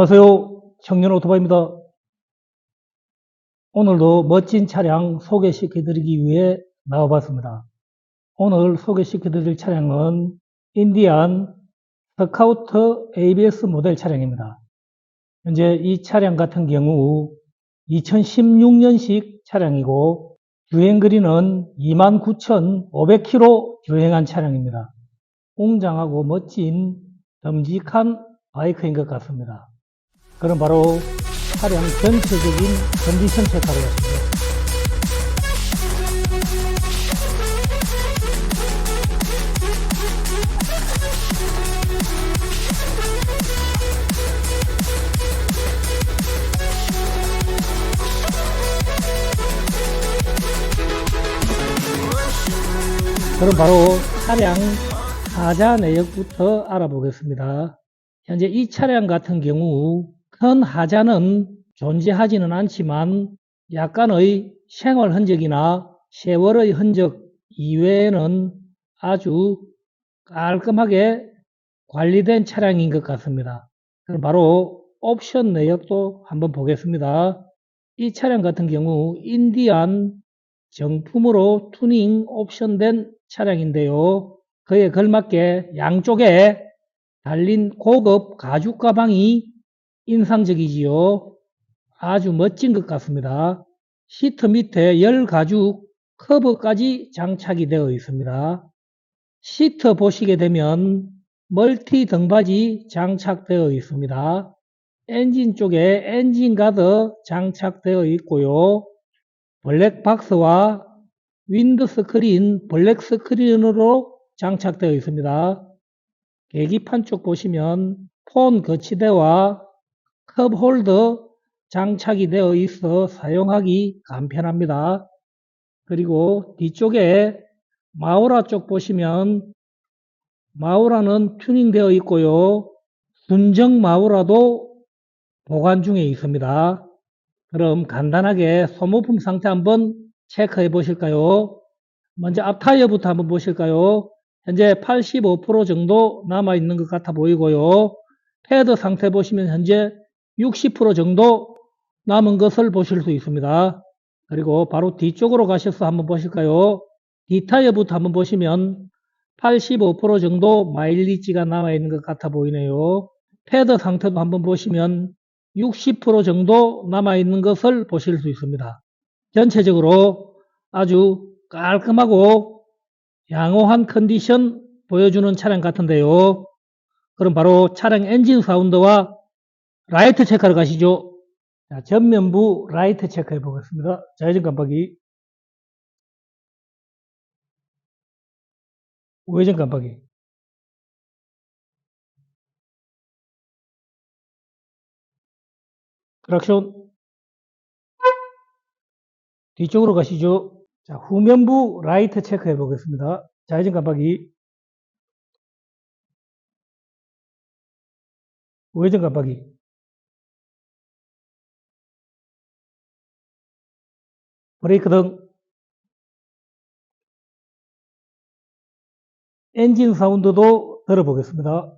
안녕하세요. 청년 오토바이입니다. 오늘도 멋진 차량 소개시켜 드리기 위해 나와봤습니다. 오늘 소개시켜 드릴 차량은 인디안 스카우트 ABS 모델 차량입니다. 현재 이 차량 같은 경우 2016년식 차량이고 주행거리는 29,500km 주행한 차량입니다. 웅장하고 멋진 듬직한 바이크인 것 같습니다. 그럼 바로 차량 전체적인 컨디션 체크하러 가시죠. 그럼 바로 차량 하자 내역부터 알아보겠습니다. 현재 이 차량 같은 경우 큰 하자는 존재하지는 않지만 약간의 생활 흔적이나 세월의 흔적 이외에는 아주 깔끔하게 관리된 차량인 것 같습니다. 그럼 바로 옵션 내역도 한번 보겠습니다. 이 차량 같은 경우 인디안 정품으로 투닝 옵션된 차량인데요. 그에 걸맞게 양쪽에 달린 고급 가죽 가방이 인상적이지요. 아주 멋진 것 같습니다. 시트 밑에 열 가죽 커버까지 장착이 되어 있습니다. 시트 보시게 되면 멀티 등받이 장착되어 있습니다. 엔진 쪽에 엔진 가드 장착되어 있고요. 블랙 박스와 윈드 스크린, 블랙 스크린으로 장착되어 있습니다. 계기판 쪽 보시면 폰 거치대와 컵 홀더 장착이 되어 있어 사용하기 간편합니다. 그리고 뒤쪽에 마우라 쪽 보시면 마우라는 튜닝되어 있고요. 순정 마우라도 보관 중에 있습니다. 그럼 간단하게 소모품 상태 한번 체크해 보실까요? 먼저 앞 타이어부터 한번 보실까요? 현재 85% 정도 남아 있는 것 같아 보이고요. 패드 상태 보시면 현재 60% 정도 남은 것을 보실 수 있습니다. 그리고 바로 뒤쪽으로 가셔서 한번 보실까요? 뒷타이어부터 한번 보시면 85% 정도 마일리지가 남아 있는 것 같아 보이네요. 패드 상태도 한번 보시면 60% 정도 남아 있는 것을 보실 수 있습니다. 전체적으로 아주 깔끔하고 양호한 컨디션 보여주는 차량 같은데요. 그럼 바로 차량 엔진 사운드와 라이트 체크하러 가시죠. 자, 전면부 라이트 체크해 보겠습니다. 좌회전 깜빡이, 우회전 깜빡이. 크락션. 뒤쪽으로 가시죠. 자, 후면부 라이트 체크해 보겠습니다. 좌회전 깜빡이, 우회전 깜빡이. 브레이크 등 엔진 사운드도 들어보겠습니다.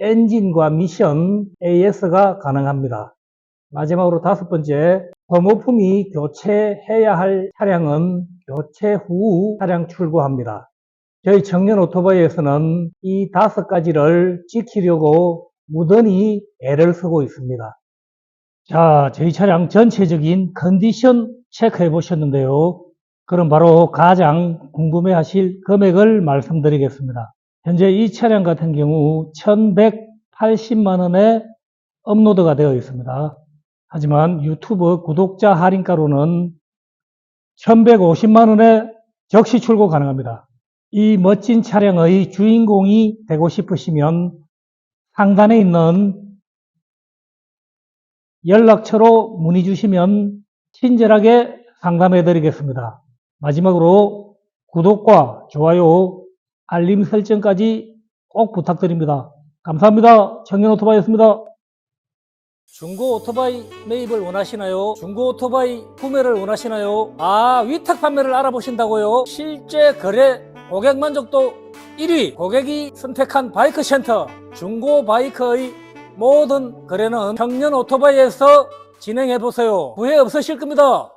엔진과 미션 AS가 가능합니다. 마지막으로 다섯 번째, 소모품이 교체해야 할 차량은 교체 후 차량 출고합니다. 저희 청년 오토바이에서는 이 다섯 가지를 지키려고 무던히 애를 쓰고 있습니다. 자, 저희 차량 전체적인 컨디션 체크해 보셨는데요. 그럼 바로 가장 궁금해 하실 금액을 말씀드리겠습니다. 현재 이 차량 같은 경우 1180만 원에 업로드가 되어 있습니다. 하지만 유튜브 구독자 할인가로는 1150만 원에 적시 출고 가능합니다. 이 멋진 차량의 주인공이 되고 싶으시면 상단에 있는 연락처로 문의 주시면 친절하게 상담해 드리겠습니다. 마지막으로 구독과 좋아요, 알림 설정까지 꼭 부탁드립니다. 감사합니다. 청년 오토바이였습니다. 중고 오토바이 매입을 원하시나요? 중고 오토바이 구매를 원하시나요? 아, 위탁 판매를 알아보신다고요? 실제 거래 고객 만족도 1위 고객이 선택한 바이크 센터 중고 바이크의 모든 거래는 청년 오토바이에서 진행해 보세요. 후회 없으실 겁니다.